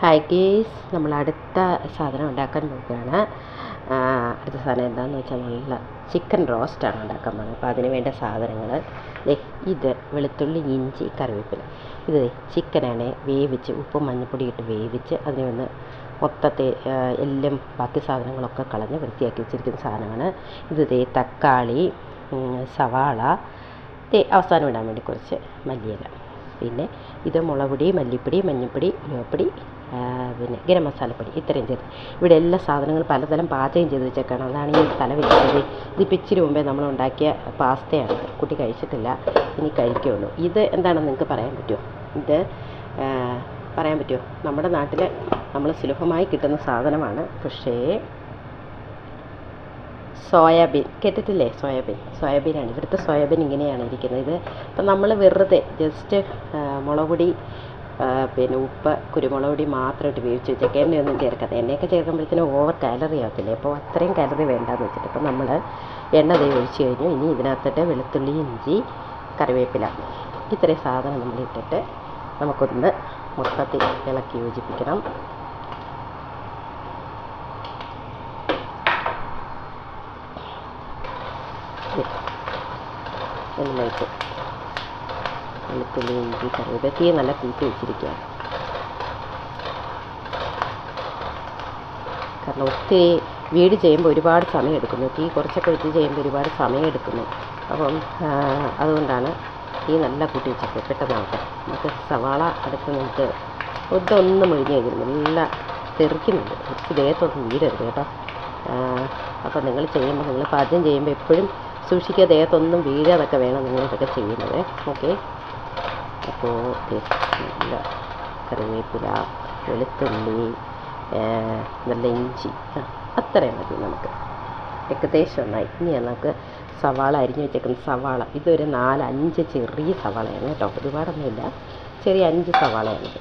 Hi case നമ്മൾ അടുത്ത സാധനം ഉണ്ടാക്കാൻ നോക്കുകയാണ്. അടുത്ത സാധനം എന്താണെന്ന് വെച്ചാൽ നല്ല ചിക്കൻ റോസ്റ്റാണ് ഉണ്ടാക്കാൻ പോകുന്നത്. അപ്പോൾ അതിന് വേണ്ട സാധനങ്ങൾ ഇത് വെളുത്തുള്ളി ഇഞ്ചി കറിവേപ്പില. ഇത് ചിക്കനാണ് വേവിച്ച് ഉപ്പും മഞ്ഞൾപ്പൊടി ഇട്ട് വേവിച്ച് അതിനെ ഒന്ന് മൊത്തത്തെ എല്ലാം ബാക്കി സാധനങ്ങളൊക്കെ കളഞ്ഞ് വൃത്തിയാക്കി വെച്ചിരിക്കുന്ന സാധനമാണ്. ഇത് തക്കാളി സവാള അവസാനം ഇടാൻ വേണ്ടി കുറച്ച് മല്ലിയില. പിന്നെ ഇത് മുളക് പൊടി മല്ലിപ്പൊടി മഞ്ഞൾപ്പൊടി ഉലുവപ്പൊടി പിന്നെ ഗരം മസാലപ്പൊടി ഇത്രയും ചേർത്ത് ഇവിടെ എല്ലാ സാധനങ്ങളും പലതരം പാചകം ചെയ്ത് വെച്ചേക്കാണ്. അതാണ് ഈ സ്ഥലമില്ലാത്തത് ഇതിപ്പോൾ ഇച്ചിരി മുമ്പേ നമ്മൾ ഉണ്ടാക്കിയ പാസ്തയാണ്. കുട്ടി കഴിച്ചിട്ടില്ല. ഇനി കഴിക്കുള്ളൂ. ഇത് എന്താണെന്ന് നിങ്ങൾക്ക് പറയാൻ പറ്റുമോ? ഇത് പറയാൻ പറ്റുമോ? നമ്മുടെ നാട്ടിൽ നമ്മൾ സുലഭമായി കിട്ടുന്ന സാധനമാണ് പക്ഷേ സോയാബീൻ. കേട്ടിട്ടില്ലേ? സോയാബീൻ. സോയാബീനാണ്. ഇവിടുത്തെ സോയാബീൻ ഇങ്ങനെയാണ് ഇരിക്കുന്നത്. ഇത് ഇപ്പം നമ്മൾ വെറുതെ ജസ്റ്റ് മുളക് പൊടി ആ, പിന്നെ ഉപ്പ് കുരുമുളക് പൊടി മാത്രം ഇട്ട് വേവിച്ച് വെച്ചേക്ക. എണ്ണയൊന്നും ചേർക്കാതെ. എണ്ണയൊക്കെ ചേർക്കുമ്പോഴത്തേനും ഓവർ കാലറി ആകത്തില്ലേ അപ്പോൾ അത്രയും കാലറി വേണ്ടാന്ന് വെച്ചിട്ട്. അപ്പോൾ നമ്മൾ എണ്ണ ദേ ഒഴിച്ച് കഴിഞ്ഞു. ഇനി ഇതിനകത്തിട്ട് വെളുത്തുള്ളി ഇഞ്ചി കറിവേപ്പില ഇത്രയും സാധനം നമ്മൾ ഇട്ടിട്ട് നമുക്കൊന്ന് മൊത്തത്തിൽ ഇളക്കി യോജിപ്പിക്കണം. എണ്ണയിട്ട് വെളുത്തുള്ളി ഇഞ്ചി കറിവേപ്പില നല്ല കൂട്ടി വെച്ചിരിക്കുക കാരണം ഒത്തിരി വീട് ചെയ്യുമ്പോൾ ഒരുപാട് സമയം എടുക്കുന്നു. തീ കുറച്ചൊക്കെ വെച്ച് ചെയ്യുമ്പോൾ ഒരുപാട് സമയം എടുക്കുന്നു. അപ്പം അതുകൊണ്ടാണ് തീ നല്ല കൂട്ടി വെച്ചിട്ട് പെട്ടെന്നാവട്ടെ നമുക്ക് സവാള അടുത്ത് നമുക്ക് ഒന്ന് മുഴിഞ്ഞ് കഴിഞ്ഞു നല്ല തെറിക്കുന്നുണ്ട്. കുറച്ച് ദേഹത്തൊന്നും വീടരുത് കേട്ടോ. അപ്പോൾ നിങ്ങൾ ചെയ്യുമ്പോൾ നിങ്ങൾ പാചകം ചെയ്യുമ്പോൾ എപ്പോഴും സൂക്ഷിക്കുക. ദേഹത്തൊന്നും വീഴാതൊക്കെ വേണം നിങ്ങൾ ഇതൊക്കെ ചെയ്യുന്നത്. ഓക്കെ? അപ്പോൾ കറിവേപ്പില വെളുത്തുള്ളി നല്ല ഇഞ്ചി. അത്രയും മതി നമുക്ക്. ഏകദേശം ഒന്നായി. ഇനി നമുക്ക് സവാള അരിഞ്ഞ് വെച്ചേക്കുന്ന സവാള. ഇതൊരു നാല് അഞ്ച് ചെറിയ സവാളയാണ് കേട്ടോ. ഒരുപാടൊന്നുമില്ല. ചെറിയ അഞ്ച് സവാളയാണിത്.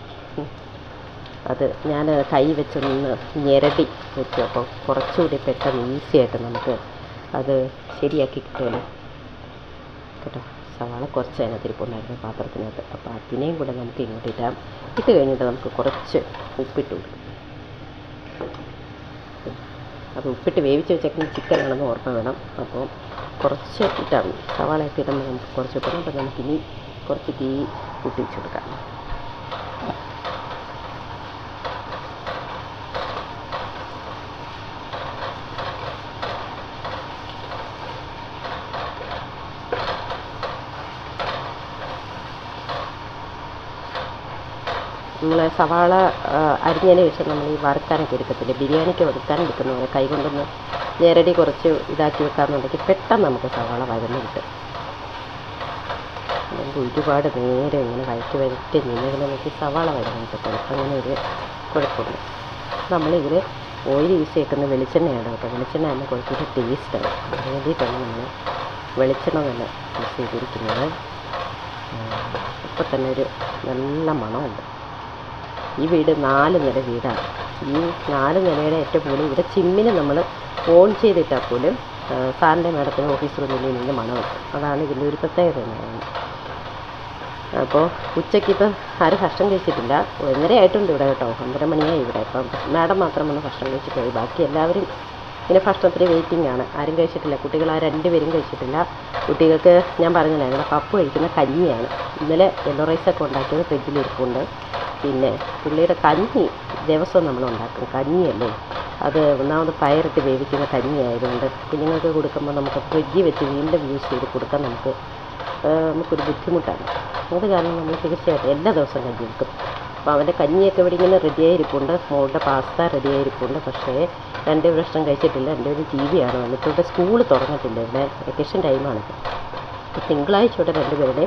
അത് ഞാൻ കൈ വെച്ചൊന്ന് ഞെരടി വെച്ചു അപ്പോൾ കുറച്ചുകൂടി പെട്ടെന്ന് ഈസി ആയിട്ട് നമുക്ക് അത് ശരിയാക്കി കിട്ടുമല്ലോ. കേട്ടോ. സവാള കുറച്ച് അതിനകത്ത് ഇരിപ്പുണ്ടായിരുന്നു പാത്രത്തിനകത്ത്. അപ്പോൾ അതിനെയും കൂടെ നമുക്ക് ഇങ്ങോട്ട് ഇടാം. ഇട്ട് കഴിഞ്ഞിട്ട് നമുക്ക് കുറച്ച് ഉപ്പിട്ട് കൊടുക്കും. അത് ഉപ്പിട്ട് വേവിച്ച് വെച്ചേക്കുന്ന ചിക്കൻ ആണെന്ന് ഓർമ്മ വേണം. അപ്പോൾ കുറച്ച് ഇട്ടാൽ മതി. സവാളയൊക്കെ ഇടുമ്പോൾ നമുക്ക് കുറച്ച് ഇട്ടണം അപ്പോൾ നമുക്കിനി കുറച്ച് തീ കൂട്ടി വെച്ച് കൊടുക്കാം. നമ്മൾ സവാള അരിഞ്ഞതിന് ശേഷം നമ്മൾ ഈ വറുക്കാനൊക്കെ എടുക്കത്തില്ലേ? ബിരിയാണിക്ക് വറുക്കാൻ എടുക്കുന്ന പോലെ കൈ കൊണ്ടൊന്ന് നേരടി കുറച്ച് ഇതാക്കി വെക്കാമെന്നുണ്ടെങ്കിൽ പെട്ടെന്ന് നമുക്ക് സവാള വഴന്ന് കിട്ടും. അല്ലെങ്കിൽ ഒരുപാട് നേരം ഇങ്ങനെ വഴറ്റി വഴറ്റി നിന്ന് നമുക്ക് സവാള വഴന്ന് കിട്ടത്തില്ല അങ്ങനെ ഒരു കുഴപ്പമുണ്ട്. നമ്മളിതിൽ ഓയിൽ യൂസ് ചെയ്യുന്ന വെളിച്ചെണ്ണയാണ് കേട്ടോ. വെളിച്ചെണ്ണ ആകുമ്പോൾ കുറച്ചൊരു ടേസ്റ്റാണ് അതിന് വേണ്ടിയിട്ടാണ് നമ്മൾ വെളിച്ചെണ്ണ തന്നെ യൂസ് ചെയ്തിരിക്കുന്നത്. ഇപ്പം തന്നെ ഒരു നല്ല മണമുണ്ട്. ഈ വീട് നാല് നില വീടാണ്. ഈ നാല് നിലയുടെ ഏറ്റവും കൂടുതൽ ഇവിടെ ചിമ്മിന് നമ്മൾ ഓൺ ചെയ്തിട്ടാൽ പോലും സാറിന്റെ മാഡത്തിന് ഓഫീസ് റൂമിൽ നിന്ന് മണം അതാണ് ഇതിന്റെ ഒരു പ്രത്യേകത എന്ന് പറയുന്നത്. അപ്പോൾ ഉച്ചയ്ക്ക് ഇപ്പം ആരും ഭക്ഷണം കഴിച്ചിട്ടില്ല. ഒന്നര ആയിട്ടുണ്ട് ഇവിടെ കേട്ടോ ഒന്നര മണിയായി ഇവിടെ. ഇപ്പം മാഡം മാത്രം ഒന്ന് ഭക്ഷണം കഴിച്ചിട്ട് പോയി. ബാക്കി എല്ലാവരും ഇങ്ങനെ ഭക്ഷണത്തിന് വെയിറ്റിംഗ് ആണ്. ആരും കഴിച്ചിട്ടില്ല. കുട്ടികൾ ആ രണ്ടുപേരും കഴിച്ചിട്ടില്ല. കുട്ടികൾക്ക് ഞാൻ പറഞ്ഞില്ല ഇവിടെ പപ്പ് കഴിക്കുന്ന കഞ്ഞിയാണ്. ഇന്നലെ യെല്ലോ റൈസൊക്കെ ഉണ്ടാക്കിയത് ഫ്രിഡ്ജിലിരിപ്പുണ്ട് പിന്നെ പുള്ളിയുടെ കഞ്ഞി ദിവസവും നമ്മൾ ഉണ്ടാക്കും. കഞ്ഞിയല്ലേ? അത് ഒന്നാമത് പയറിട്ട് വേവിക്കുന്ന കഞ്ഞി ആയതുകൊണ്ട് കുഞ്ഞുങ്ങൾക്ക് കൊടുക്കുമ്പോൾ നമുക്ക് ഫ്രിഡ്ജിൽ വെച്ച് വീണ്ടും യൂസ് ചെയ്ത് കൊടുക്കാൻ നമുക്ക് നമുക്കൊരു ബുദ്ധിമുട്ടാണ്. അത് കാരണം നമ്മൾ തീർച്ചയായിട്ടും എല്ലാ ദിവസവും കഞ്ഞി വെക്കും അപ്പോൾ അവന്റെ കഞ്ഞിയൊക്കെ ഇവിടെ ഇങ്ങനെ റെഡിയായി ഇരിപ്പുണ്ട് മോളുടെ പാസ്ത റെഡിയായി ഇരിപ്പുണ്ട് പക്ഷേ രണ്ട് ഭക്ഷണം കഴിച്ചിട്ടില്ല. എന്റെ ഒരു ടി വിയാണ് വന്നിട്ട് ഇവിടെ സ്കൂൾ തുറന്നിട്ടില്ല. ഇവിടെ വെക്കേഷൻ ടൈമാണ് തിങ്കളാഴ്ച ഇവിടെ രണ്ടുപേരുടെ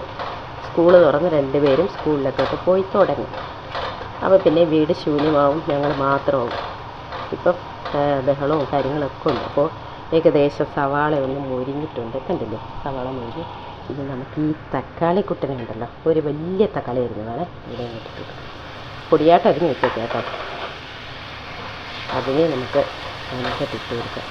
സ്കൂൾ തുറന്ന് രണ്ടുപേരും സ്കൂളിലൊക്കെ പോയി തുടങ്ങി. അപ്പോൾ പിന്നെ വീട് ശൂന്യമാവും. ഞങ്ങൾ മാത്രമാവും. ഇപ്പം ബഹളവും കാര്യങ്ങളൊക്കെ ഉണ്ട്. അപ്പോൾ ഏകദേശം സവാള ഒന്ന് മൊരിഞ്ഞിട്ടുണ്ട്. കണ്ടില്ലേ? സവാള മൊരിഞ്ഞ്. ഇനി നമുക്ക് ഈ തക്കാളി കുട്ടനുണ്ടല്ലോ. ഒരു വലിയ തക്കാളി അരിഞ്ഞതാണ് ഇവിടെ ഇട്ടിട്ട്. പൊടിയായിട്ട് അരിഞ്ഞ് വെച്ചേക്കാം കേട്ടോ. അതിനെ നമുക്ക് അതിനകത്ത് ഇട്ട് കൊടുക്കാം.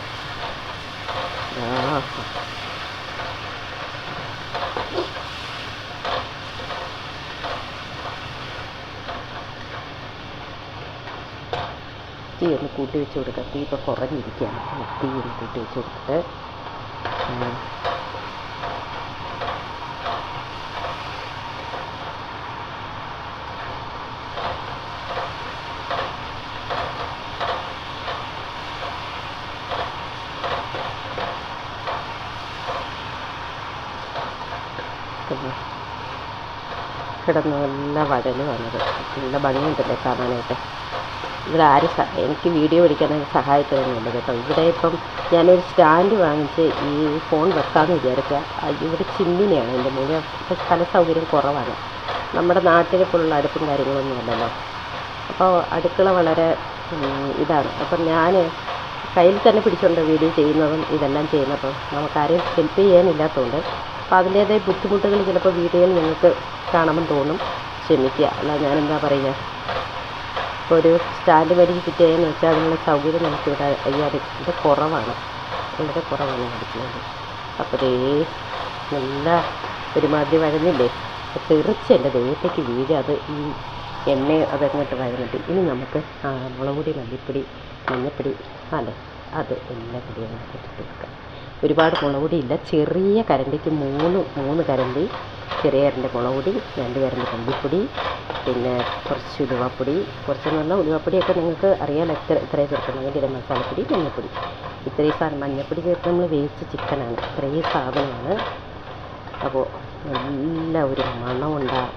തീ ഒന്ന് കൂട്ടി വെച്ച് കൊടുക്കാം. തീ ഇപ്പോൾ കുറഞ്ഞിരിക്കുകയാണ്. തീ ഒന്ന് കൂട്ടി വെച്ച് കൊടുത്തിട്ട് ആ, പിന്നെ കിടന്ന് നല്ല വഴൽ വന്നത്. നല്ല ഭംഗിയുണ്ടല്ലേ കാണാനായിട്ട്. ഇവിടെ ആരും എനിക്ക് വീഡിയോ പിടിക്കാനായിട്ട് സഹായത്തിനൊന്നുമില്ല കേട്ടോ. ഇവിടെ ഇപ്പം ഞാനൊരു സ്റ്റാൻഡ് വാങ്ങിച്ച് ഈ ഫോൺ വെക്കാമെന്ന് വിചാരിക്കുക. ഇവിടെ ചിമ്മിനിയാണ് എന്റെ മുഴുവൻ ഇപ്പം സ്ഥല സൗകര്യം കുറവാണ്. നമ്മുടെ നാട്ടിലെ പോലുള്ള അടുപ്പും കാര്യങ്ങളൊന്നും അല്ലല്ലോ. അപ്പോൾ അടുക്കള വളരെ ഇതാണ്. അപ്പം ഞാൻ കയ്യിൽ തന്നെ പിടിച്ചുകൊണ്ട് വീഡിയോ ചെയ്യുന്നതും ഇതെല്ലാം ചെയ്യുന്നതും നമുക്കാരെയും ഹെൽപ്പ് ചെയ്യാനില്ലാത്തതുകൊണ്ട് അപ്പോൾ അതിന്റേതായ ബുദ്ധിമുട്ടുകൾ ചിലപ്പോൾ വീഡിയോയിൽ നിങ്ങൾക്ക് കാണുമ്പോൾ തോന്നും. ക്ഷമിക്കുക. അല്ല ഞാനെന്താ പറയുക? ഇപ്പോൾ ഒരു സ്റ്റാൻഡ് മേടിച്ച് കിട്ടിയതെന്ന് വെച്ചാൽ അതിനുള്ള സൗകര്യം നമുക്കിവിടെ അയ്യാതെ ഇവിടെ കുറവാണ്. വളരെ കുറവാണ് കാണിക്കുന്നത് ദേ നല്ല ഒരുമാതിരി വരുന്നില്ലേ? തെറിച്ച് എന്റെ ദേഹത്തേക്ക് വീഴുക അത് ഈ എണ്ണ അതങ്ങോട്ട് വരുന്നുണ്ട്. ഇനി നമുക്ക് മുളക് പൊടി മല്ലിപ്പൊടി മഞ്ഞപ്പൊടി അല്ലേ? അത് എല്ലാം കൂടി നമുക്ക് ഇട്ട് കൊടുക്കാം ഒരുപാട് മുളക് പൊടി ഇല്ല. ചെറിയ കരണ്ടിക്ക് മൂന്ന് മൂന്ന് കരണ്ടി ചെറിയ കരണ്ടി മുളക് പൊടി രണ്ട് കരണ്ടി മല്ലിപ്പൊടി പിന്നെ കുറച്ച് ഉലുവാപ്പൊടി കുറച്ചെന്ന് പറഞ്ഞാൽ ഉലുവാപ്പൊടിയൊക്കെ നിങ്ങൾക്ക് അറിയാമല്ലോ എത്ര ഇത്രയും ചേർക്കുന്നത്. ഗരം മസാലപ്പൊടി മഞ്ഞൾപ്പൊടി. ഇത്രയും സാധനം മഞ്ഞൾപ്പൊടി ചേർത്ത് നമ്മൾ വേവിച്ച ചിക്കനാണ്. ഇത്രയും സാധനമാണ്. അപ്പോൾ നല്ല ഒരു മണമുണ്ടാകും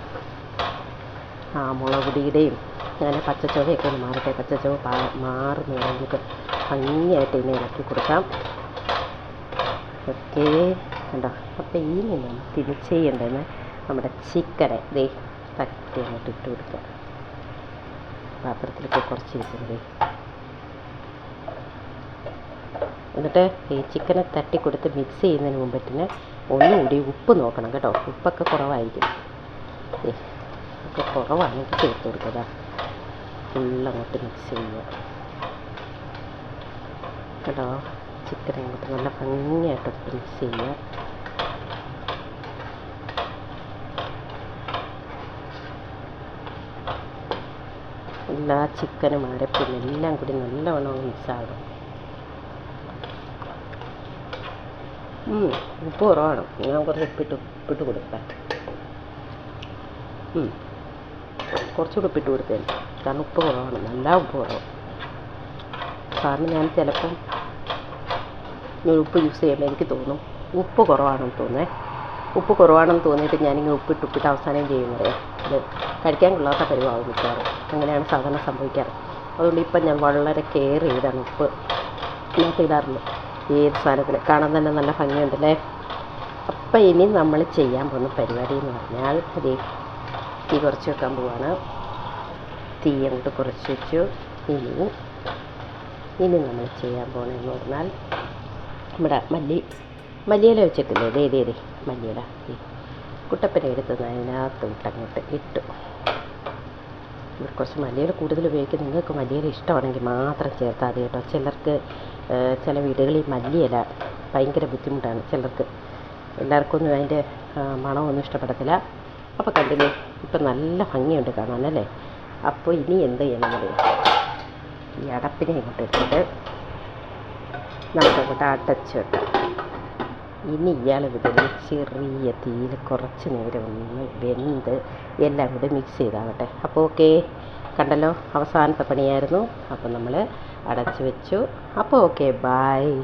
ആ മുളക് പൊടിയുടെയും അങ്ങനെ പച്ചച്ചുവയൊക്കെ ഒന്ന് മാറട്ടെ. പച്ചച്ചുവ പാ മാറുന്ന വരെ നമുക്ക് ഭംഗിയായിട്ട് ഇതിനെ ഇളക്കി കൊടുക്കാം. ഓക്കെ. കണ്ടോ? അപ്പോൾ ഇനി നമുക്ക് ഇത് ചെയ്യേണ്ടതെന്ന് നമ്മുടെ ചിക്കനെ ദേ തട്ടി അങ്ങോട്ട് ഇട്ട് കൊടുക്കാം പാത്രത്തിലൊക്കെ കുറച്ച് ഇരിക്കുന്നത് എന്നിട്ട് ഈ ചിക്കനെ തട്ടി കൊടുത്ത് മിക്സ് ചെയ്യുന്നതിന് മുമ്പത്തിന് ഒന്നുകൂടി ഉപ്പ് നോക്കണം കേട്ടോ. ഉപ്പൊക്കെ കുറവായിരിക്കും. ഉപ്പ് കുറവാണെങ്കിൽ ചേർത്ത് കൊടുക്കുക ഫുള്ള് അങ്ങോട്ട് മിക്സ് ചെയ്യുക. കേട്ടോ? ചിക്കൻ അങ്ങോട്ട് നല്ല ഭംഗിയായിട്ട് മിക്സ് ചെയ്യുക. എല്ലാ ചിക്കനും അരപ്പും എല്ലാം കൂടി നല്ലവണ്ണം മിക്സ് ആകണം. ഉം, ഉപ്പ് കുറവാണ്. ഞാൻ കുറച്ച് ഉപ്പിട്ട് ഉപ്പിട്ട് കൊടുക്കാം. കുറച്ചുകൂടി ഉപ്പിട്ട് കൊടുത്തേന്. കാരണം ഉപ്പ് കുറവാണ്. നല്ല ഉപ്പ് കുറവ്. കാരണം ഞാൻ ചിലപ്പം ഞാൻ ഉപ്പ് യൂസ് ചെയ്യുമ്പോൾ എനിക്ക് തോന്നും ഉപ്പ് കുറവാണെന്ന് തോന്നേ ഉപ്പ് കുറവാണെന്ന് തോന്നിയിട്ട് ഞാനിങ്ങനെ ഉപ്പിട്ട് ഉപ്പിട്ട് അവസാനം ചെയ്യുന്നത്. ഇത് കഴിക്കാൻ കൊള്ളാത്ത പരിപാടി മിക്കവാറും അങ്ങനെയാണ് സാധാരണ സംഭവിക്കാറ്. അതുകൊണ്ട് ഇപ്പം ഞാൻ വളരെ കെയർ ചെയ്താണ് ഉപ്പ്. ഇതിനകത്ത് ഇടാറുള്ളൂ ഏത് സാധനത്തിൽ കാണാൻ തന്നെ നല്ല ഭംഗിയുണ്ടല്ലേ? അപ്പം ഇനി നമ്മൾ ചെയ്യാൻ പോകുന്ന പരിപാടി എന്ന് പറഞ്ഞാൽ അതേ തീ കുറച്ച് വെക്കാൻ പോവാണ്. തീ അങ്ങോട്ട് കുറച്ച് വെച്ചു. ഇനി ഇനി നമ്മൾ ചെയ്യാൻ പോകണമെന്ന് പറഞ്ഞാൽ നമ്മുടെ മല്ലി മല്ലിയില വെച്ചിട്ടില്ലേ? ദേ ദേ ദേ മല്ലിയില. കുട്ടപ്പന എടുത്ത് അതിനകത്ത് ഇട്ടങ്ങോട്ട് ഇട്ടു. ഇവിടെ കുറച്ച് മല്ലിയില കൂടുതൽ ഉപയോഗിക്കും നിങ്ങൾക്ക് മല്ലിയില ഇഷ്ടമാണെങ്കിൽ മാത്രം ചേർത്താൽ മതി കേട്ടോ. ചിലർക്ക് ചില വീടുകളിൽ മല്ലിയില ഭയങ്കര ബുദ്ധിമുട്ടാണ്. ചിലർക്ക് എല്ലാവർക്കും ഒന്നും അതിന്റെ മണമൊന്നും ഇഷ്ടപ്പെടത്തില്ല. അപ്പോൾ കണ്ടില്ലേ ഇപ്പം നല്ല ഭംഗിയുണ്ട് കാണാനല്ലേ അപ്പോൾ ഇനി എന്ത് ചെയ്യണമെന്നറിയാം ഈ അടപ്പിനെ ഇങ്ങോട്ട് എടുത്തിട്ട് നമുക്കങ്ങോട്ട് അടച്ച് വെക്കാം. ഇനി ഇയാൾ ഇതിൽ ചെറിയ തീയിൽ കുറച്ച് നേരം ഒന്ന് വെന്ത് എല്ലാം കൂടി മിക്സ് ചെയ്താവട്ടെ. അപ്പോൾ ഓക്കെ കണ്ടല്ലോ അവസാനത്തെ പണിയായിരുന്നു. അപ്പോൾ നമ്മൾ അടച്ച് വെച്ചു. അപ്പോൾ ഓക്കെ ബായ്